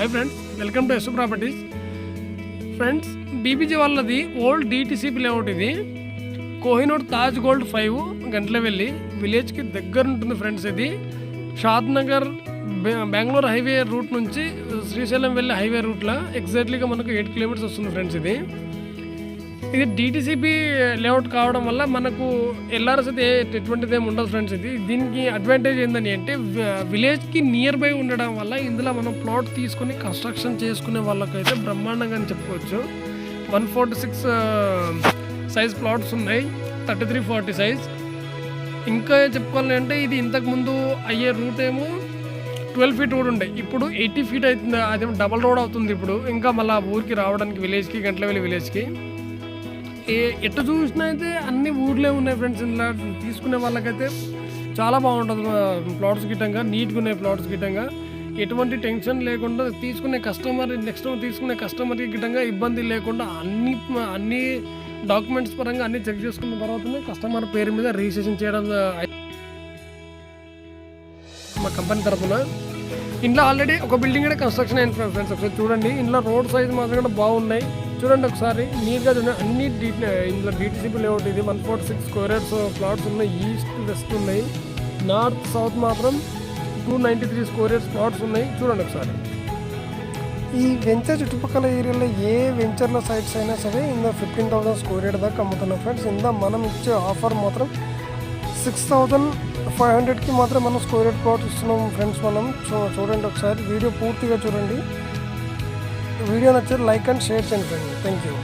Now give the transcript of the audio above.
Hi friends welcome to S properties friends BBG వాళ్ళది old DTCP layout ఇది. Kohinoor Taj gold five Gantalavelli విలేజ్కి దగ్గర ఉంటుంది ఫ్రెండ్స్ ఇది. Shadnagar Bengaluru highway route నుంచి శ్రీశైలం వెళ్ళే హైవే రూట్లో ఎగ్జాక్ట్లీగా మనకు ఎయిట్ కిలోమీటర్స్ వస్తుంది ఫ్రెండ్స్ ఇది. ఇది డిటీసీపీ లేఅవుట్ కావడం వల్ల మనకు ఎల్ఆర్ఎస్ అయితే ఎటువంటిది ఏమి ఉండదు ఫ్రెండ్స్ ఇది. దీనికి అడ్వాంటేజ్ ఏంటని అంటే విలేజ్కి నియర్ బై ఉండడం వల్ల ఇందులో మనం ప్లాట్ తీసుకుని కన్స్ట్రక్షన్ చేసుకునే వాళ్ళకైతే బ్రహ్మాండంగా అని చెప్పుకోవచ్చు. One forty six size plots ఉన్నాయి. థర్టీ త్రీ ఫార్టీ సైజ్ ఇంకా చెప్పుకోవాలి అంటే ఇది ఇంతకుముందు అయ్యే రూట్ ఏమో ట్వెల్వ్ ఫీట్ రోడ్ ఉండే. ఇప్పుడు ఎయిటీ ఫీట్ అవుతుంది అదేమో డబల్ రోడ్ అవుతుంది ఇప్పుడు. ఇంకా మళ్ళీ ఊరికి రావడానికి విలేజ్కి గంటలవెల్లి విలేజ్కి ఏ చూసినా అయితే అన్ని ఊర్లే ఉన్నాయి ఫ్రెండ్స్ ఇలా తీసుకునే వాళ్ళకైతే చాలా బాగుంటుంది. ప్లాట్స్ గిట్టంగా నీట్గా ఉన్నాయి ప్లాట్స్ గిట్టంగా. ఎటువంటి టెన్షన్ లేకుండా తీసుకునే కస్టమర్ నెక్స్ట్ తీసుకునే కస్టమర్కి గిట్టంగా ఇబ్బంది లేకుండా అన్ని అన్ని డాక్యుమెంట్స్ పరంగా అన్ని చెక్ చేసుకున్న తర్వాతనే కస్టమర్ పేరు మీద రిజిస్ట్రేషన్ చేయడం మా కంపెనీ తరఫున ఇంట్లో ఆల్రెడీ ఒక బిల్డింగ్ కూడా కన్స్ట్రక్షన్ అయింది ఫ్రెండ్స్ ఒకసారి చూడండి. ఇంట్లో రోడ్ సైజ్ మాత్రం కూడా బాగున్నాయి. చూడండి ఒకసారి నీట్గా చూడండి అన్ని డీ ఇందులో డీటీసీపీ లేఅవుట్ ఇది one four six squares plots ఉన్నాయి ఈస్ట్ వెస్ట్ ఉన్నాయి. నార్త్ సౌత్ మాత్రం two ninety three squares plots ఉన్నాయి. చూడండి ఒకసారి. ఈ వెంచర్ చుట్టుపక్కల ఏరియాలో ఏ వెంచర్లో సైట్స్ అయినా సరే ఇందులో ఫిఫ్టీన్ థౌసండ్ స్క్వేర్ యార్డ్ దాకా అమ్ముతున్నాం ఫ్రెండ్స్ ఇందా మనం ఇచ్చే ఆఫర్ మాత్రం సిక్స్ థౌజండ్ ఫైవ్ హండ్రెడ్కి మాత్రం మనం స్క్వేర్ యార్డ్ ప్లాట్ ఇస్తున్నాం ఫ్రెండ్స్ మనం. చూ చూడండి ఒకసారి. వీడియో పూర్తిగా చూడండి. వీడియో నచ్చితే లైక్ అండ్ షేర్ చేయండి ఫ్రెండ్ థ్యాంక్ యూ